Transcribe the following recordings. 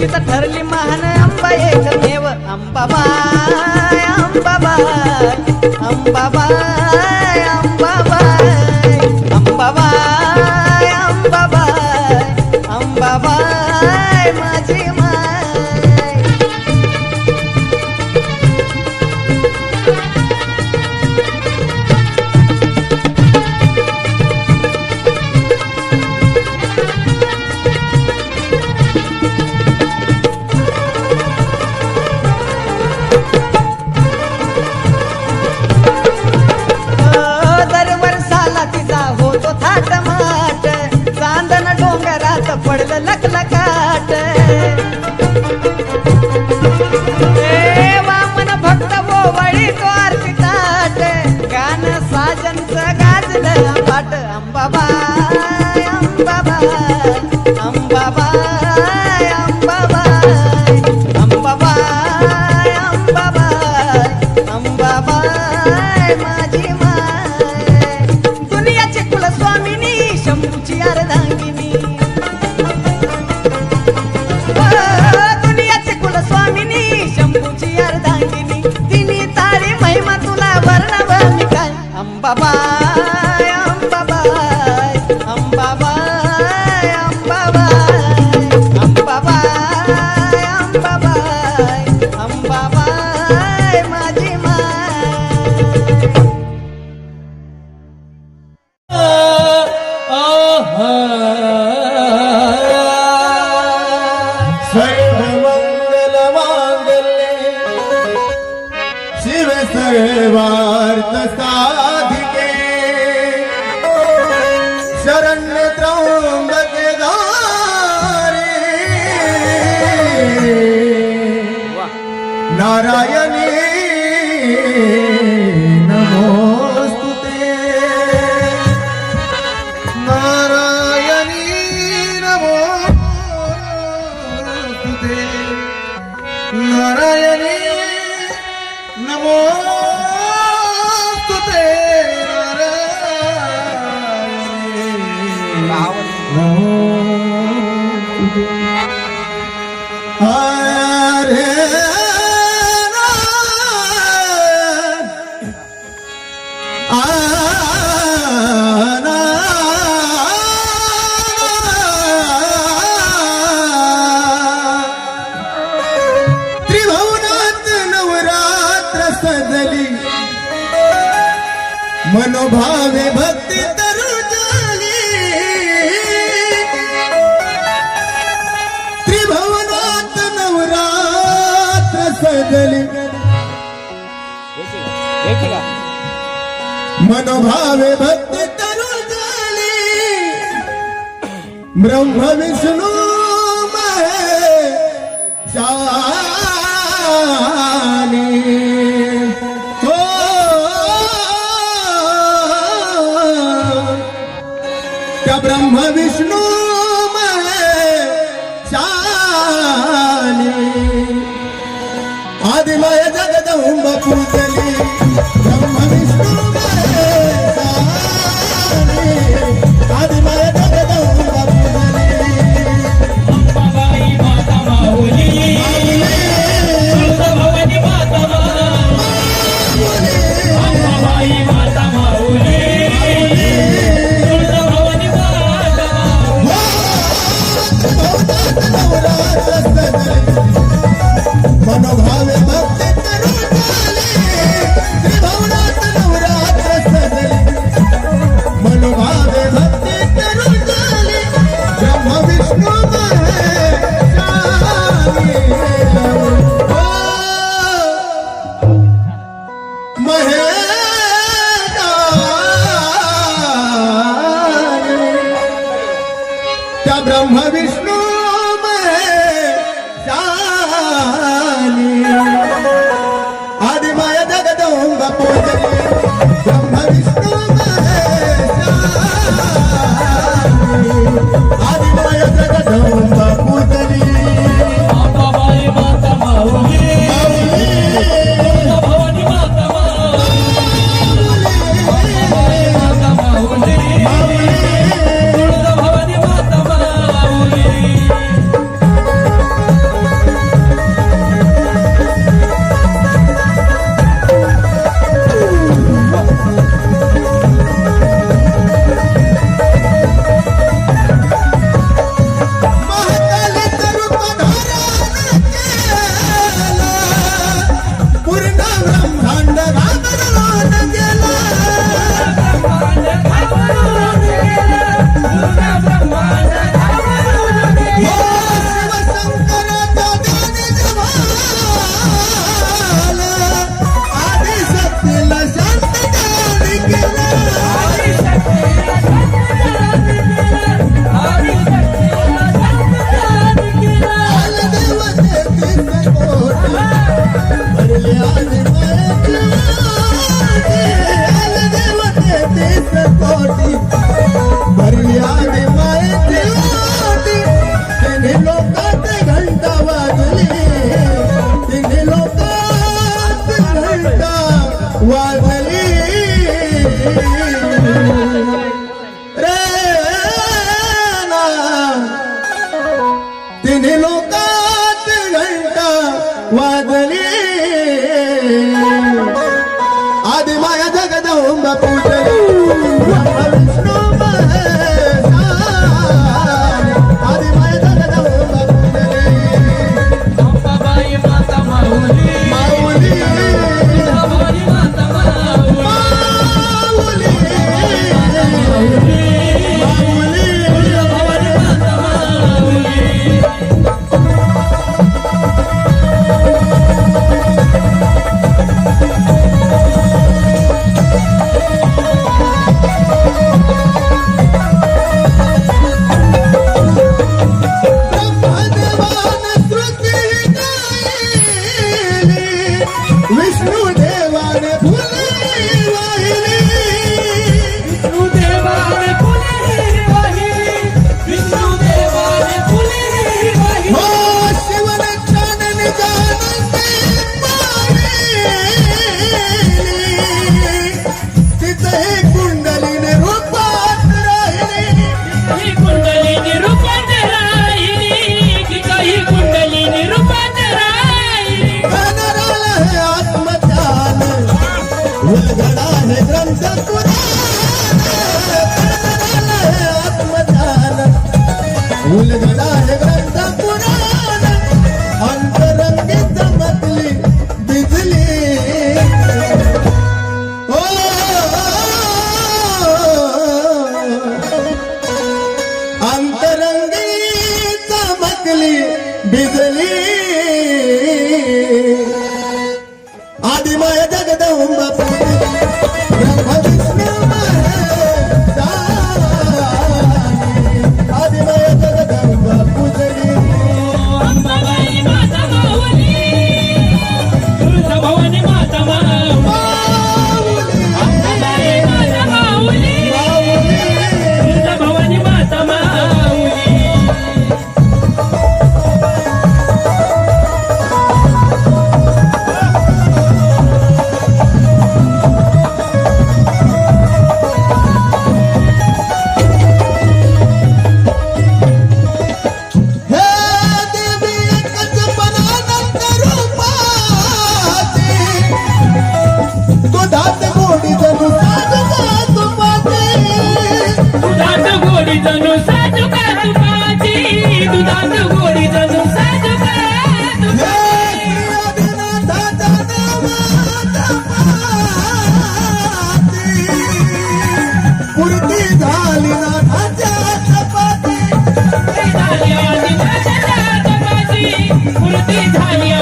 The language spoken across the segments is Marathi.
तिचा ठरली महान अंबा एकमेव अंबाबा अंबाबा अंबाबा વાર દસા Oh. मनोभावे भक्ती तरुण झाली ब्रह्म विष्णू हो। त्या ब्रह्म विष्णू आदिमय जगदंब पूजन Italia.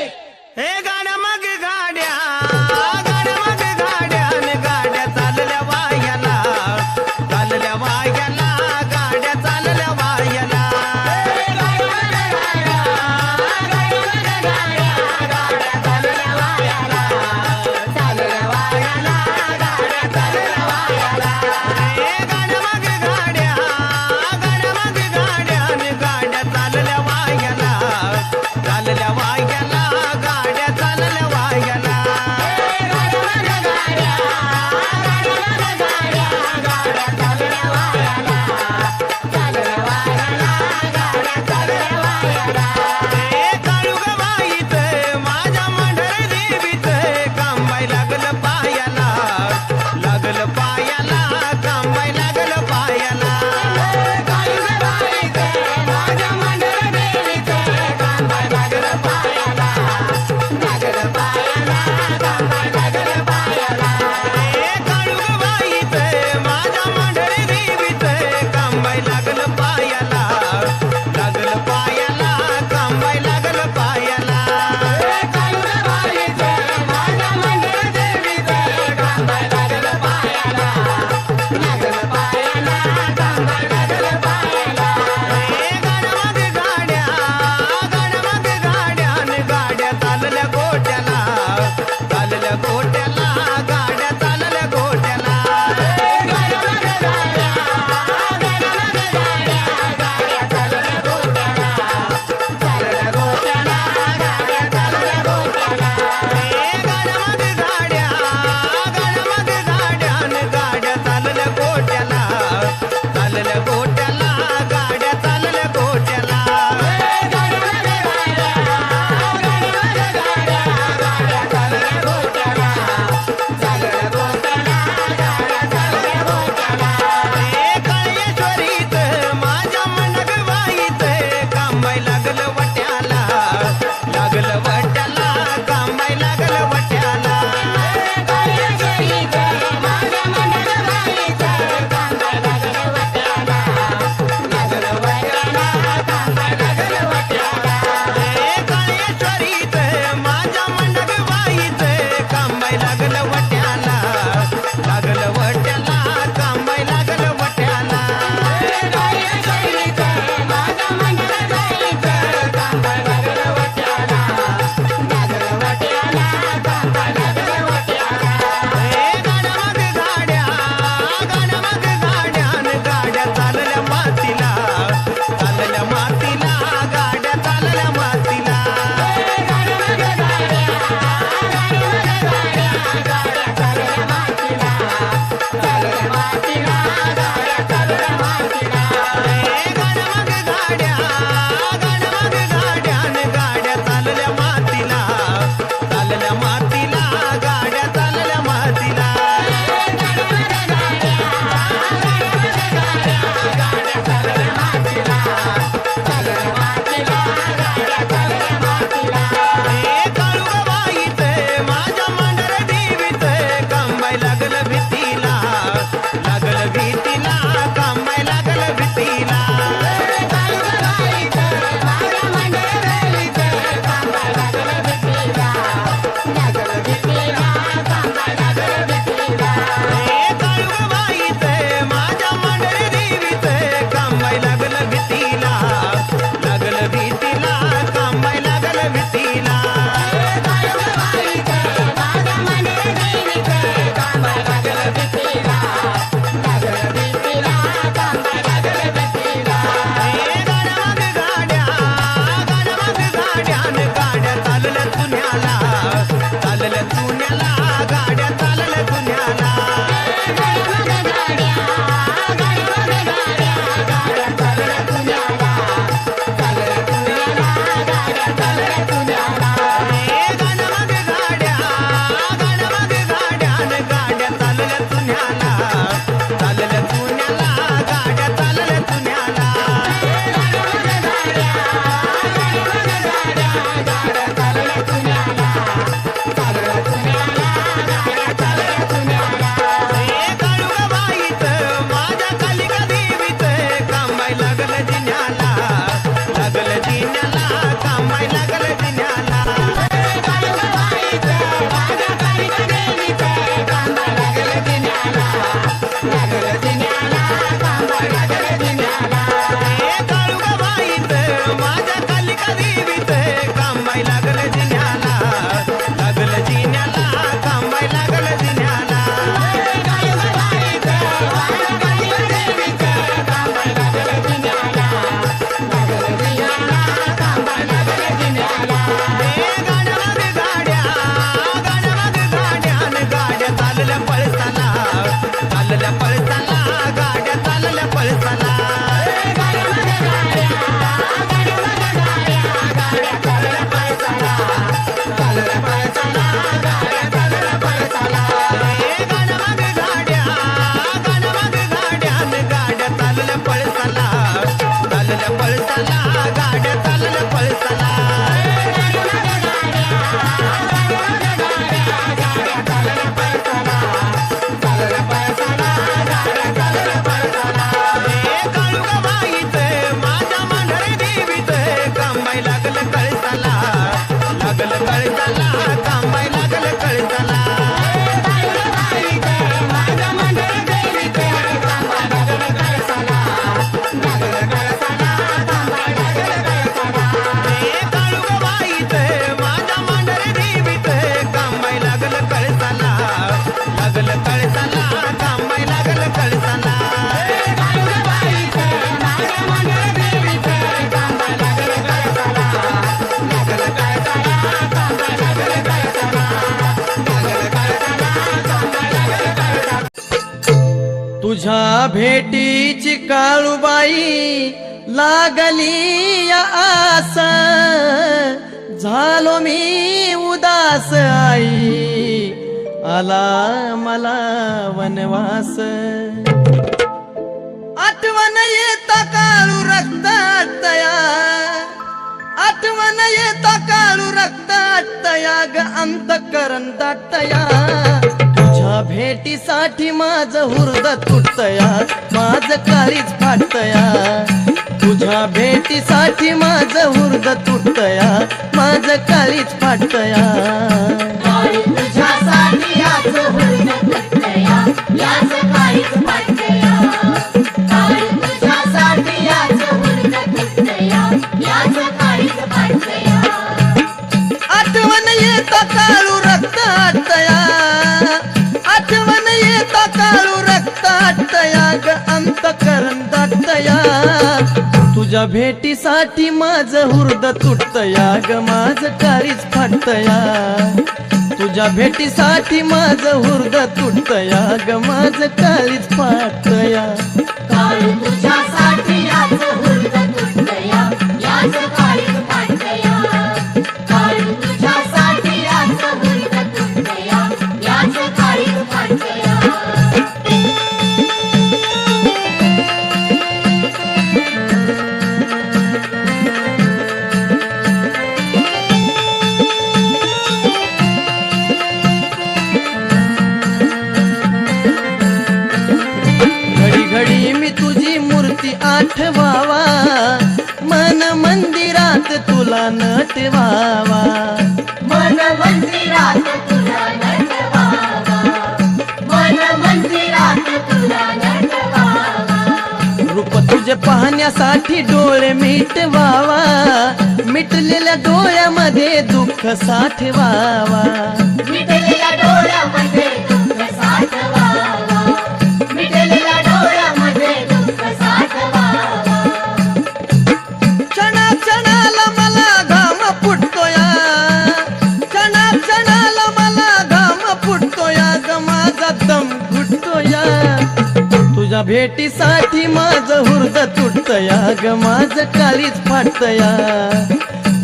हे गाड्या मग गाड्या गाड्या मग भेटीची काळूबाई लागली या आस. झालो मी उदास आई. आला मला वनवास. आठवण येता काळू रक्त तया. आठवण येता काळू रक्त तया. ग अंत करण दाटया भेटीसाठी माझ हुर्द तुटतया माझ काळीच फाटतया. तुझ्या भेटीसाठी माझ हुर्द तुटतया माझ काळीच फाटतया. काळी तुझ्यासाठी याच हुर्द तुटतया, आठवण येता काळू रक्त ग अंत करण दाटया तुझ्या भेटीसाठी माझं हुर्द तुटतया ग माझ काळीच फाटतया. तुझ्या भेटीसाठी माझं हुर्द तुटतया ग माझं काळीच फाटतया. काळी नटवावा मन मंदिरात तुला नटवावा मन मंदिरात तुला नटवावा रूप तुझे पाहण्यासाठी डोळे मिटवावा मिटलेल्या डोळ्यामध्ये दुःख साठवावा. मिटलेल्या डोळ्यामध्ये भेटीसाठी माझ हुर्द तुटतया. ग माझ कालीच फाटतया.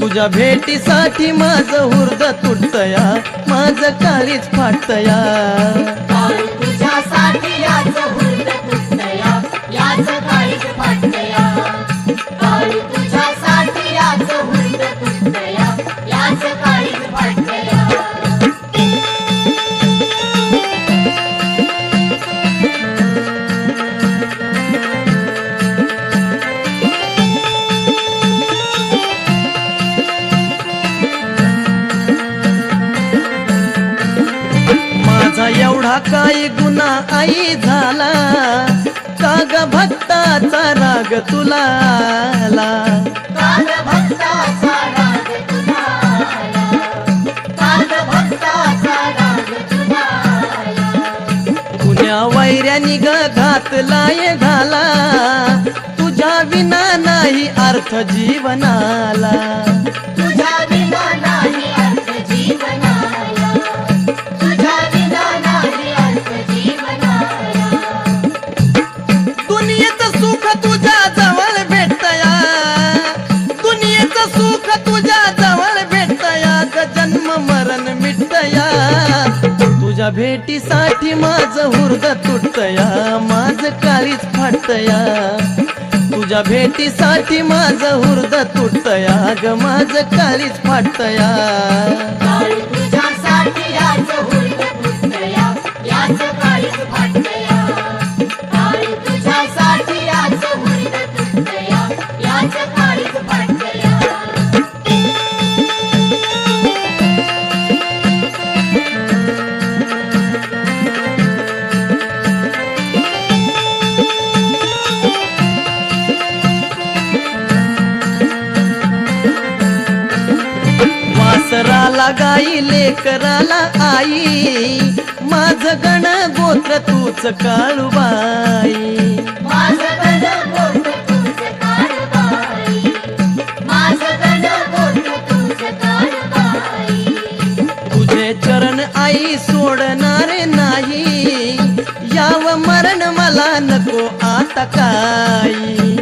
तुझ्या भेटीसाठी माझ हुर्द तुटतया. माझ कालीच फाटतया. काय गुन्हा आई झाला. काग भक्ताचा राग तुला आला. काल भक्ताचा राग तुला. कुण्या वैऱ्यानी ग घातलाय घाला. तुझ्या विना नाही अर्थ जीवनाला. तुझ्या भेटीसाठी माझ हुर्द तुटतया माझ काळीच फाटतया. तुझ्या भेटीसाठी माझ हुर्द तुटतया ग माझ काळीच फाटतया. वासराला गाई लेकराला आई. माझ गण गोत्र तूच काळूबाई तुझं चरण आई सोडणार नाही. याव मरण मला नको आता काही.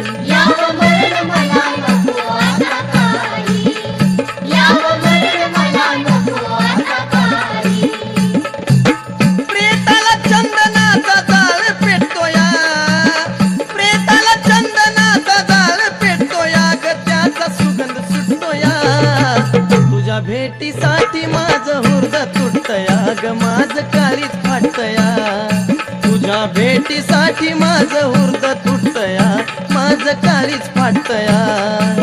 भेटीसाठी माझं हुर्द तुटतया ग माझं काळीच फाटतया. तुझ्या भेटीसाठी माझं हुर्द तुटतया माझं काळीच फाटतया.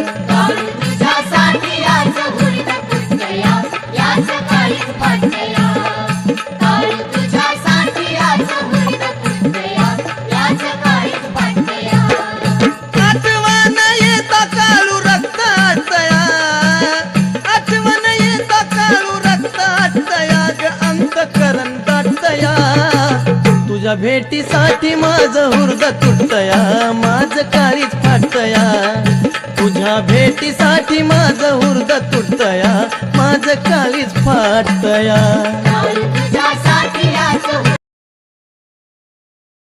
तुझ्या भेटीसाठी माझं हुर्द तुटतया माझं काळीच फाटतया. तुझ्या भेटीसाठी माझं हुर्द तुटतया माझं काळीच फाटतया.